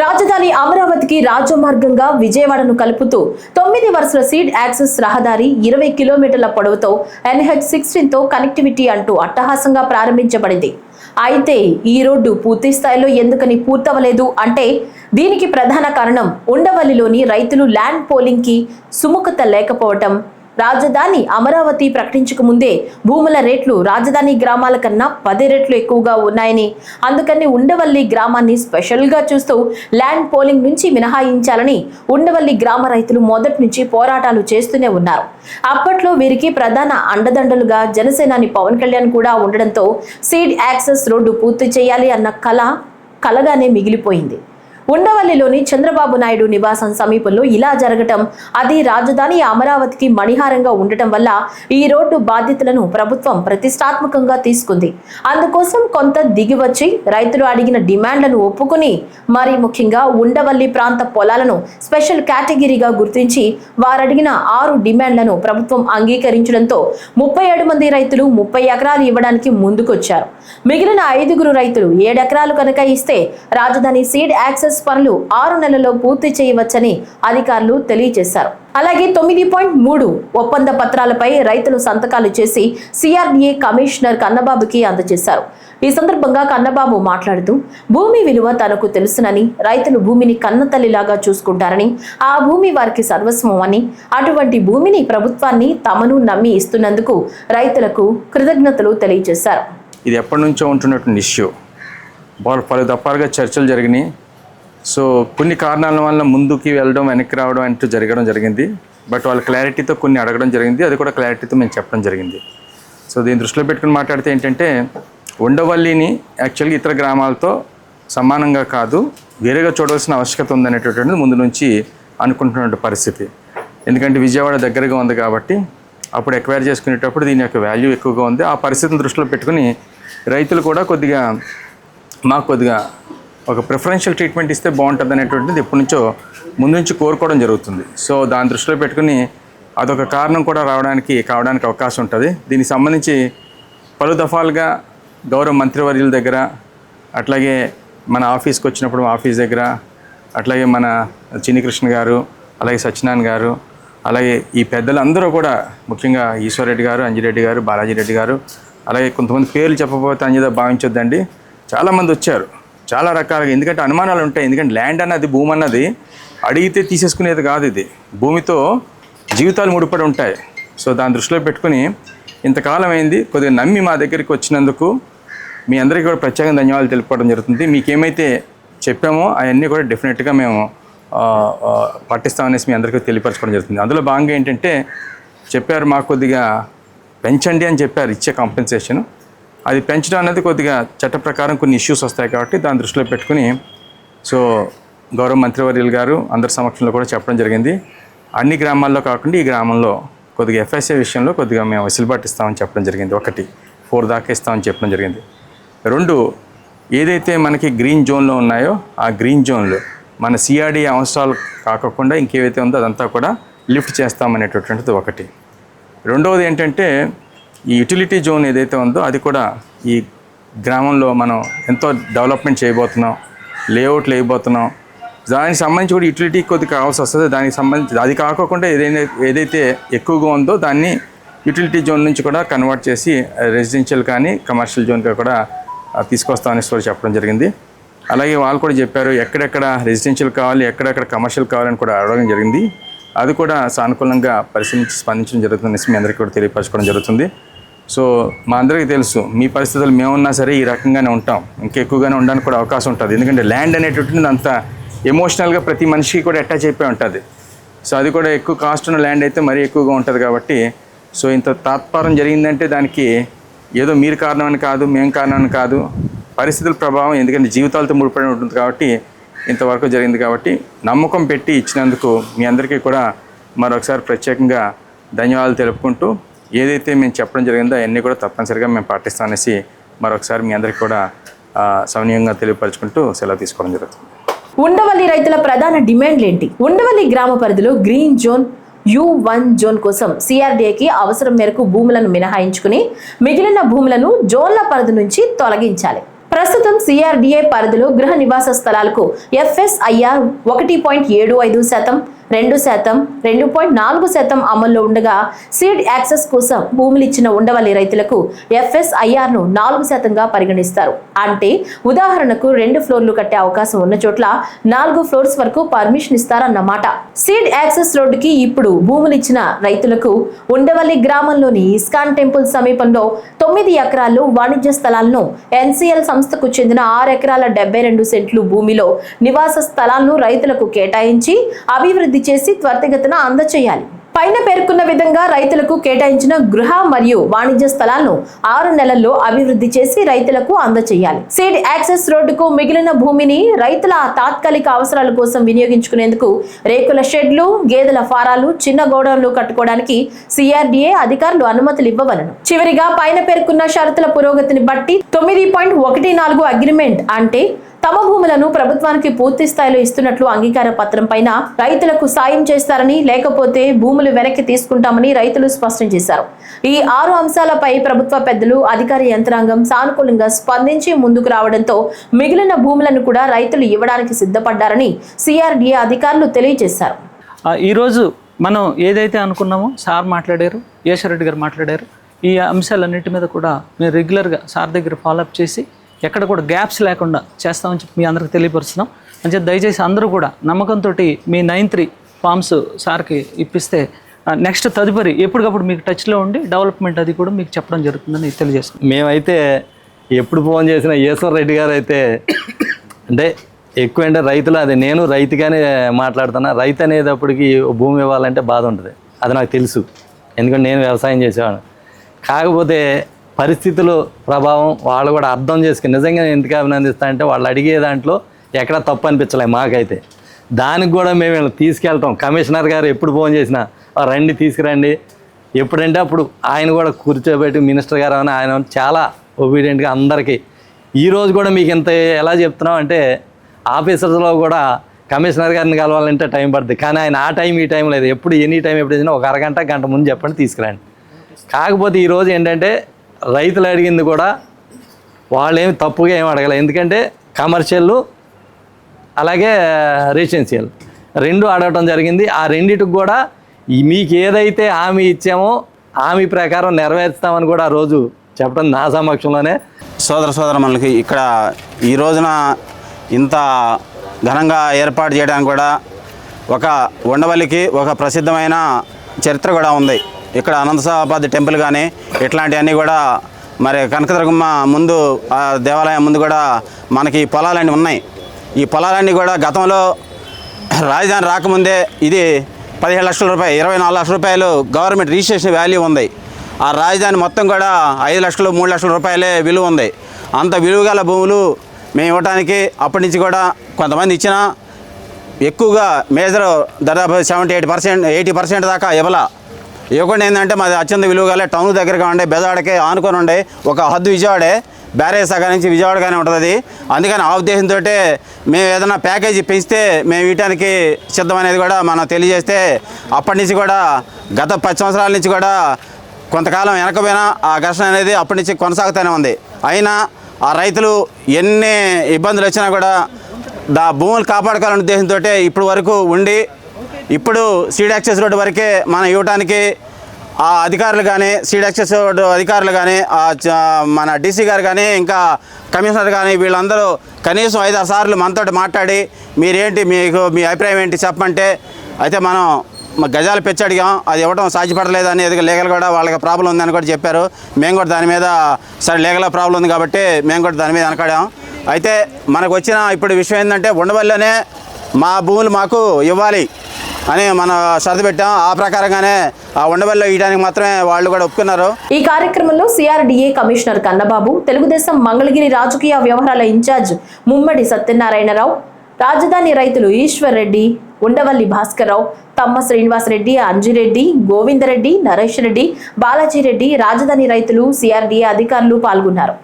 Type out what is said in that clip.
రాజధాని అమరావతికి రాజమార్గంగా విజయవాడను కలుపుతూ తొమ్మిది వరుసల సీడ్ యాక్సెస్ రహదారి ఇరవై కిలోమీటర్ల పొడవుతో ఎన్హెచ్ సిక్స్టీన్తో కనెక్టివిటీ అంటూ అట్టహాసంగా ప్రారంభించబడింది. అయితే ఈ రోడ్డు పూర్తి స్థాయిలో ఎందుకని పూర్తవలేదు అంటే దీనికి ప్రధాన కారణం ఉండవల్లిలోని రైతులు ల్యాండ్ పోలింగ్కి సుముఖత లేకపోవటం. రాజధాని అమరావతి ప్రకటించక ముందే భూముల రేట్లు రాజధాని గ్రామాల కన్నా పది రెట్లు ఎక్కువగా ఉన్నాయని. అందుకని ఉండవల్లి గ్రామాన్ని స్పెషల్గా చూస్తూ ల్యాండ్ పోలింగ్ నుంచి మినహాయించాలని ఉండవల్లి గ్రామ రైతులు మొదటి నుంచి పోరాటాలు చేస్తూనే ఉన్నారు. అప్పట్లో వీరికి ప్రధాన అండదండలుగా జనసేనాని పవన్ కళ్యాణ్ కూడా ఉండడంతో సీడ్ యాక్సెస్ రోడ్డు పూర్తి చేయాలి అన్న కళ కలగానే మిగిలిపోయింది. ఉండవల్లిలోని చంద్రబాబు నాయుడు నివాసం సమీపంలో ఇలా జరగటం. అది రాజధాని అమరావతికి మణిహారంగా ఉండటం వల్ల ఈ రోడ్డు బాధ్యతలను ప్రభుత్వం ప్రతిష్టాత్మకంగా తీసుకుంది. అందుకోసం కొంత దిగివచ్చి రైతులు అడిగిన డిమాండ్లను ఒప్పుకుని మరి ముఖ్యంగా ఉండవల్లి ప్రాంత పొలాలను స్పెషల్ కేటగిరీగా గుర్తించి వారడిగిన ఆరు డిమాండ్లను ప్రభుత్వం అంగీకరించడంతో ముప్పై ఏడు మంది రైతులు ముప్పై ఎకరాలు ఇవ్వడానికి ముందుకొచ్చారు. మిగిలిన ఐదుగురు రైతులు ఏడెకరాలు కనుక ఇస్తే రాజధాని సీడ్ యాక్సెస్ పనులు ఆరు నెలల్లో పూర్తి చేయవచ్చని అధికారులు తెలియజేశారు. అలాగే తొమ్మిది పాయింట్ మూడు ఒప్పంద పత్రాలపై రైతులు సంతకాలు చేసి సిఆర్డీఏ కమిషనర్ కన్నబాబుకి అందజేశారు. ఈ సందర్భంగా కన్నబాబు మాట్లాడుతూ భూమి విలువ తనకు తెలుసునని రైతులు భూమిని కన్నతల్లిలాగా చూసుకుంటారని ఆ భూమి వారికి సర్వస్వం అని అటువంటి భూమిని ప్రభుత్వాన్ని తమను నమ్మి ఇస్తున్నందుకు రైతులకు కృతజ్ఞతలు తెలియజేశారు. ఇది ఎప్పటి నుంచో ఉంటున్నటువంటి ఇష్యూ. వాళ్ళు పలు దఫాలుగా చర్చలు జరిగినాయి. సో కొన్ని కారణాల వల్ల ముందుకి వెళ్ళడం వెనక్కి రావడం అంటూ జరగడం జరిగింది. బట్ వాళ్ళ క్లారిటీతో కొన్ని అడగడం జరిగింది. అది కూడా క్లారిటీతో మేము చెప్పడం జరిగింది. సో దీని దృష్టిలో పెట్టుకుని మాట్లాడితే ఏంటంటే ఉండవల్లిని యాక్చువల్గా ఇతర గ్రామాలతో సమానంగా కాదు వేరేగా చూడవలసిన ఆవశ్యకత ఉందనేటటువంటిది ముందు నుంచి అనుకుంటున్న పరిస్థితి. ఎందుకంటే విజయవాడ దగ్గరగా ఉంది కాబట్టి అప్పుడు ఎక్వైర్ చేసుకునేటప్పుడు దీని యొక్క వాల్యూ ఎక్కువగా ఉంది. ఆ పరిస్థితిని దృష్టిలో పెట్టుకుని రైతులు కూడా కొద్దిగా మాకు కొద్దిగా ఒక ప్రిఫరెన్షియల్ ట్రీట్మెంట్ ఇస్తే బాగుంటుంది అనేటువంటిది ఎప్పటి నుంచో ముందు నుంచి కోరుకోవడం జరుగుతుంది. సో దాని దృష్టిలో పెట్టుకుని అదొక కారణం కూడా రావడానికి కావడానికి అవకాశం ఉంటుంది. దీనికి సంబంధించి పలు దఫాలుగా గౌరవ మంత్రివర్యుల దగ్గర అట్లాగే మన ఆఫీస్కి వచ్చినప్పుడు మా ఆఫీస్ దగ్గర అట్లాగే మన చిన్నికృష్ణ గారు అలాగే సత్యనారాయణ గారు అలాగే ఈ పెద్దలందరూ కూడా ముఖ్యంగా ఈశ్వరరెడ్డి గారు అంజిరెడ్డి గారు బాలాజీ రెడ్డి గారు అలాగే కొంతమంది పేర్లు చెప్పకపోతే అంజేదో భావించొద్దండి. చాలామంది వచ్చారు. చాలా రకాలుగా ఎందుకంటే అనుమానాలు ఉంటాయి. ఎందుకంటే ల్యాండ్ అన్నది భూమి అన్నది అడిగితే తీసేసుకునేది కాదు ఇది. భూమితో జీవితాలు ముడిపడి ఉంటాయి. సో దాని దృష్టిలో పెట్టుకుని ఇంతకాలం అయింది. కొద్దిగా నమ్మి మా దగ్గరికి వచ్చినందుకు మీ అందరికీ కూడా ప్రత్యేకంగా ధన్యవాదాలు తెలుపుకోవడం జరుగుతుంది. మీకేమైతే చెప్పామో అవన్నీ కూడా డెఫినెట్గా మేము పాటిస్తామనేసి మీ అందరికీ తెలియపరచుకోవడం జరుగుతుంది. అందులో భాగంగా ఏంటంటే చెప్పారు మాకు కొద్దిగా పెంచండి అని చెప్పారు ఇచ్చే కాంపెన్సేషన్ అది పెంచడం అనేది కొద్దిగా చట్ట ప్రకారం కొన్ని ఇష్యూస్ వస్తాయి కాబట్టి దాన్ని దృష్టిలో పెట్టుకుని సో గౌరవ మంత్రివర్యులు గారు అందరి సమక్షంలో కూడా చెప్పడం జరిగింది. అన్ని గ్రామాల్లో కాకుండా ఈ గ్రామంలో కొద్దిగా ఎఫ్ఎస్ఏ విషయంలో కొద్దిగా మేము వెసులుబాటు ఇస్తామని చెప్పడం జరిగింది. ఒకటి ఫోర్ దాకా ఇస్తామని చెప్పడం జరిగింది. రెండు ఏదైతే మనకి గ్రీన్ జోన్లో ఉన్నాయో ఆ గ్రీన్ జోన్లో మన సిఆర్డీ అవసరాలు కాకుండా ఇంకేవైతే ఉందో అదంతా కూడా లిఫ్ట్ చేస్తామనేటటువంటిది ఒకటి. రెండవది ఏంటంటే ఈ యూటిలిటీ జోన్ ఏదైతే ఉందో అది కూడా ఈ గ్రామంలో మనం ఎంతో డెవలప్మెంట్ చేయబోతున్నాం లేఅవుట్లు వేయబోతున్నాం దానికి సంబంధించి కూడా యూటిలిటీ కొద్దిగా కావాల్సి వస్తుంది. దానికి సంబంధించి అది కాకుండా ఏదైనా ఏదైతే ఎక్కువగా ఉందో దాన్ని యూటిలిటీ జోన్ నుంచి కూడా కన్వర్ట్ చేసి రెసిడెన్షియల్ కానీ కమర్షియల్ జోన్గా కూడా తీసుకొస్తామని కూడా చెప్పడం జరిగింది. అలాగే వాళ్ళు కూడా చెప్పారు ఎక్కడెక్కడ రెసిడెన్షియల్ కావాలి ఎక్కడెక్కడ కమర్షియల్ కావాలని కూడా అడగడం జరిగింది. అది కూడా సానుకూలంగా పరిశీలించి స్పందించడం జరుగుతుంది మీ అందరికీ కూడా తెలియపరచుకోవడం జరుగుతుంది. సో మా అందరికీ తెలుసు మీ పరిస్థితులు మేమున్నా సరే ఈ రకంగానే ఉంటాం. ఇంకెక్కువగానే ఉండడానికి కూడా అవకాశం ఉంటుంది. ఎందుకంటే ల్యాండ్ అనేటటువంటిది అంత ఎమోషనల్గా ప్రతి మనిషికి కూడా అటాచ్ అయిపోయి ఉంటుంది. సో అది కూడా ఎక్కువ కాస్ట్ ఉన్న ల్యాండ్ అయితే మరీ ఎక్కువగా ఉంటుంది కాబట్టి సో ఇంత తాత్పర్యం జరిగిందంటే దానికి ఏదో మీరు కారణం అని కాదు మేము కారణం అని కాదు పరిస్థితుల ప్రభావం ఎందుకంటే జీవితాలతో ముడిపడి ఉంటుంది కాబట్టి ఇంతవరకు జరిగింది కాబట్టి నమ్మకం పెట్టి ఇచ్చినందుకు మీ అందరికీ కూడా మరొకసారి ప్రత్యేకంగా ధన్యవాదాలు తెలుపుకుంటూ ఏదైతే మేము చెప్పడం జరిగిందో అవన్నీ కూడా తప్పనిసరిగా మేము పాటిస్తామనేసి మరొకసారి మీ అందరికీ కూడా ఆ, తెలియపరచుకుంటూ సెలవు తీసుకోవడం జరుగుతుంది. ఉండవల్లి రైతుల ప్రధాన డిమాండ్లేంటి ఉండవల్లి గ్రామ పరిధిలో green zone U one zone కోసం సిఆర్డీఏకి అవసరం మేరకు భూములను మినహాయించుకుని మిగిలిన భూములను జోన్ల పరిధి నుంచి తొలగించాలి. ప్రస్తుతం సిఆర్డీఏ పరిధిలో గృహ నివాస స్థలాలకు ఎఫ్ఎస్ఐఆర్ ఒకటి పాయింట్ ఏడు ఐదు శాతం రెండు శాతం రెండు పాయింట్ నాలుగు శాతం అమల్లో ఉండగా సీడ్ యాక్సెస్ కోసం భూములు ఇచ్చిన ఉండవల్లి రైతులకు ఎఫ్ఎస్ఐఆర్ను నాలుగు శాతంగా పరిగణిస్తారు. అంటే ఉదాహరణకు రెండు ఫ్లోర్లు కట్టే అవకాశం ఉన్న చోట్ల నాలుగు ఫ్లోర్స్ వరకు పర్మిషన్ ఇస్తారన్నమాట. సీడ్ యాక్సెస్ రోడ్డుకి ఇప్పుడు భూములు ఇచ్చిన రైతులకు ఉండవల్లి గ్రామంలోని ఇస్కాన్ టెంపుల్ సమీపంలో తొమ్మిది ఎకరాల్లో వాణిజ్య స్థలాలను ఎన్సీఎల్ సంస్థకు చెందిన ఆరు ఎకరాల డెబ్బై రెండు సెంట్లు భూమిలో నివాస స్థలాలను రైతులకు కేటాయించి అభివృద్ధి చేసి త్వరితగతిన అందచేయాలి. పైన పేర్కొన్న విధంగా రైతులకు కేటాయించిన గృహ మరియు వాణిజ్య స్థలాలను ఆరు నెలల్లో అభివృద్ధి చేసి రైతులకు అందచేయాలి. సీడ్ యాక్సెస్ రోడ్డుకు మిగిలిన భూమిని రైతుల తాత్కాలిక అవసరాల కోసం వినియోగించుకునేందుకు రేకుల షెడ్లు గేదెల ఫారాలు చిన్న గోడౌన్లు కట్టుకోవడానికి సిఆర్డీఏ అధికారులు అనుమతులు ఇవ్వవలను. చివరిగా పైన పేర్కొన్న షరతుల పురోగతిని బట్టి తొమ్మిది పాయింట్ ఒకటి నాలుగు అగ్రిమెంట్ అంటే తమ భూములను ప్రభుత్వానికి పూర్తి స్థాయిలో ఇస్తున్నట్లు అంగీకార పత్రం పైన రైతులకు సాయం చేస్తారని లేకపోతే భూములు వెనక్కి తీసుకుంటామని రైతులు స్పష్టం చేశారు. ఈ ఆరు అంశాలపై ప్రభుత్వ పెద్దలు అధికార యంత్రాంగం సానుకూలంగా స్పందించి ముందుకు రావడంతో మిగిలిన భూములను కూడా రైతులు ఇవ్వడానికి సిద్ధపడ్డారని సిఆర్డీఏ అధికారులు తెలియజేశారు. ఈరోజు మనం ఏదైతే అనుకున్నామో సార్ మాట్లాడారు యేషరెడ్డి గారు మాట్లాడారు ఈ అంశాలన్నిటి మీద కూడా మేము రెగ్యులర్గా సార్ దగ్గర ఫాలోఅప్ చేసి ఎక్కడ కూడా గ్యాప్స్ లేకుండా చేస్తామని చెప్పి మీ అందరికి తెలియపరుస్తున్నాం. అంటే దయచేసి అందరూ కూడా నమ్మకంతో మీ నైన్ త్రీ ఫామ్స్ సార్కి ఇప్పిస్తే నెక్స్ట్ తదుపరి ఎప్పటికప్పుడు మీకు టచ్లో ఉండి డెవలప్మెంట్ అది కూడా మీకు చెప్పడం జరుగుతుందని తెలియజేస్తాం మేమైతే ఎప్పుడు ఫోన్ చేసిన ఈశ్వర్ రెడ్డి గారు అయితే అంటే ఎక్కువ అంటే రైతులు అది నేను రైతుగానే మాట్లాడుతున్నా. రైతు అనేటప్పటికి భూమి ఇవ్వాలంటే బాధ ఉంటుంది. అది నాకు తెలుసు. ఎందుకంటే నేను వ్యవసాయం చేసేవాడు కాకపోతే పరిస్థితులు ప్రభావం వాళ్ళు కూడా అర్థం చేసుకుని నిజంగా నేను ఎందుకు అభినందిస్తా అంటే వాళ్ళు అడిగే దాంట్లో ఎక్కడ తప్పు అనిపించలేదు మాకైతే. దానికి కూడా మేము వీళ్ళని తీసుకెళ్తాం. కమిషనర్ గారు ఎప్పుడు ఫోన్ చేసినా రండి తీసుకురండి. ఎప్పుడంటే అప్పుడు ఆయన కూడా కూర్చోబెట్టి మినిస్టర్ గారు అని ఆయన చాలా ఒబీడియంట్గా అందరికీ. ఈరోజు కూడా మీకు ఇంత ఎలా చెప్తున్నాం అంటే ఆఫీసర్స్లో కూడా కమిషనర్ గారిని కలవాలంటే టైం పడుతుంది కానీ ఆయన ఆ టైం ఈ టైం లేదు. ఎప్పుడు ఎనీ టైం ఎప్పుడు వచ్చినా ఒక అరగంట గంట ముందు చెప్పండి తీసుకురండి. కాకపోతే ఈరోజు ఏంటంటే రైతులు అడిగింది కూడా వాళ్ళు ఏమి తప్పుగా ఏం అడగలేదు ఎందుకంటే కమర్షియల్ అలాగే రెసిడెన్షియల్ రెండు అడగటం జరిగింది. ఆ రెండిటికి కూడా మీకు ఏదైతే హామీ ఇచ్చామో హామీ ప్రకారం నెరవేర్స్తామని కూడా ఆ రోజు చెప్పడం నా సమక్షంలోనే. సోదర సోదరమణులకి ఇక్కడ ఈ రోజున ఇంత ఘనంగా ఏర్పాటు చేయడానికి కూడా ఒక ఉండవల్లికి ఒక ప్రసిద్ధమైన చరిత్ర కూడా ఉంది. ఇక్కడ అనంతసాబాద్ టెంపుల్ కానీ ఇట్లాంటివన్నీ కూడా మరి కనకదుర్గమ్మ ముందు ఆ దేవాలయం ముందు కూడా మనకి ఈ పొలాలన్నీ ఉన్నాయి. ఈ పొలాలన్నీ కూడా గతంలో రాజధాని రాకముందే ఇది పదిహేడు లక్షల రూపాయలు ఇరవై నాలుగు లక్షల రూపాయలు గవర్నమెంట్ రిజిస్ట్రేషన్ వాల్యూ ఉంది. ఆ రాజధాని మొత్తం కూడా ఐదు లక్షలు మూడు లక్షల రూపాయలే విలువ ఉంది. అంత విలువ గల భూములు మేము ఇవ్వడానికి అప్పటి నుంచి కూడా కొంతమంది ఇచ్చినా ఎక్కువగా మేజర్ దాదాపు seventy eight percent eighty percent దాకా ఇవ్వాల. ఇవ్వకుండా ఏంటంటే మాది అత్యంత విలువగాలే టౌన్ దగ్గరగా ఉండే బెజవాడకే ఆనుకొని ఉండే ఒక హద్దు విజయవాడే. బ్యారేజ్ సగం నుంచి విజయవాడగానే ఉంటుంది అందుకని ఆ ఉద్దేశంతో మేము ఏదైనా ప్యాకేజీ పెంచితే మేము ఇవ్వడానికి సిద్ధమనేది కూడా మనం తెలియజేస్తే అప్పటి నుంచి కూడా గత పది సంవత్సరాల నుంచి కూడా కొంతకాలం వెనకపోయినా ఆ ఘర్షణ అనేది అప్పటి నుంచి కొనసాగుతూనే ఉంది. అయినా ఆ రైతులు ఎన్ని ఇబ్బందులు వచ్చినా కూడా దా భూములు కాపాడుకోవాలనే ఉద్దేశంతో ఇప్పుడు వరకు ఉండి ఇప్పుడు సీడ్ యాక్సెస్ రోడ్డు వరకే మనం ఇవ్వడానికి ఆ అధికారులు కానీ సీడ్ యాక్సెస్ రోడ్డు అధికారులు కానీ మన డీసీ గారు కానీ ఇంకా కమిషనర్ కానీ వీళ్ళందరూ కనీసం ఐదారు సార్లు మనతో మాట్లాడి మీరేంటి మీకు మీ అభిప్రాయం ఏంటి చెప్పమంటే అయితే మనం మా గజాలు పెచ్చడిగాం అది ఇవ్వడం సాధ్యపడలేదు అనేది లీగల్ కూడా వాళ్ళకి ప్రాబ్లం ఉందని కూడా చెప్పారు. మేము కూడా దాని మీద సరే లీగల్ ప్రాబ్లం ఉంది కాబట్టి మేము కూడా దాని మీద వెనకాడాం. అయితే మనకు వచ్చిన ఇప్పుడు విషయం ఏంటంటే ఉండవల్లనే మా భూములు మాకు ఇవ్వాలి. అని మనం షరతు పెట్టాం. ఆ ప్రకారంగానే ఆ ఉండవల్లో ఇవ్వడానికి మాత్రమే వాళ్ళు కూడా ఒప్పుకున్నారు. ఈ కార్యక్రమంలో సిఆర్డిఏ కమిషనర్ కన్నబాబు తెలుగుదేశం మంగళగిరి రాజకీయ వ్యవహారాల ఇన్ఛార్జ్ ముమ్మడి సత్యనారాయణరావు రాజధాని రైతులు ఈశ్వర్ రెడ్డి ఉండవల్లి భాస్కర్రావు తమ్మ శ్రీనివాసరెడ్డి అంజిరెడ్డి గోవిందరెడ్డి నరేష్ రెడ్డి బాలాజీ రెడ్డి రాజధాని రైతులు సిఆర్డీఏ అధికారులు పాల్గొన్నారు.